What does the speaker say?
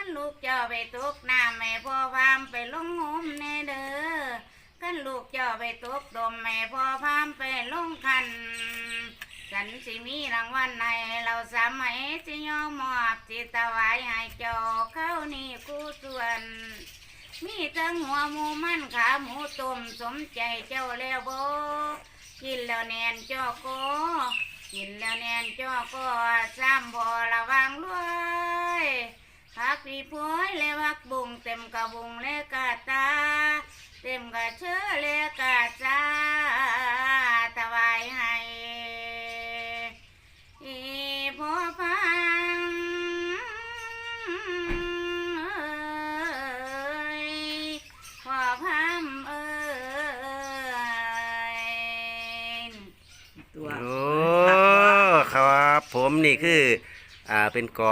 ันลูกเจ้าไปตกน้ำแม่พ่อพามไปลงงมแน่เด้อกันลูกเจ้าไปตกดมแม่พ่อพามไปลงคันฉันสิมีรางวัลในเราสามัยสิยอมมอบจิตวายให้เจ้าเข้านี่คู่ส่วน มีทั้งหัวหมูมันขาหมูต้มสมใจเจ้าแล้วโบกินแล้วแนนเจ้าโกกินแล้วแนนเจ้าก็ซ้ำพอ ปีพวยและวักบุงเต็มกระบุงและกะตา เต็มกะเชื้อและกะจ้าถวายให้พ่อพังเอ้ยพ่อพัมเอ้ยตัว โอ้ ครับผมนี่คือ อ่า เป็นกอ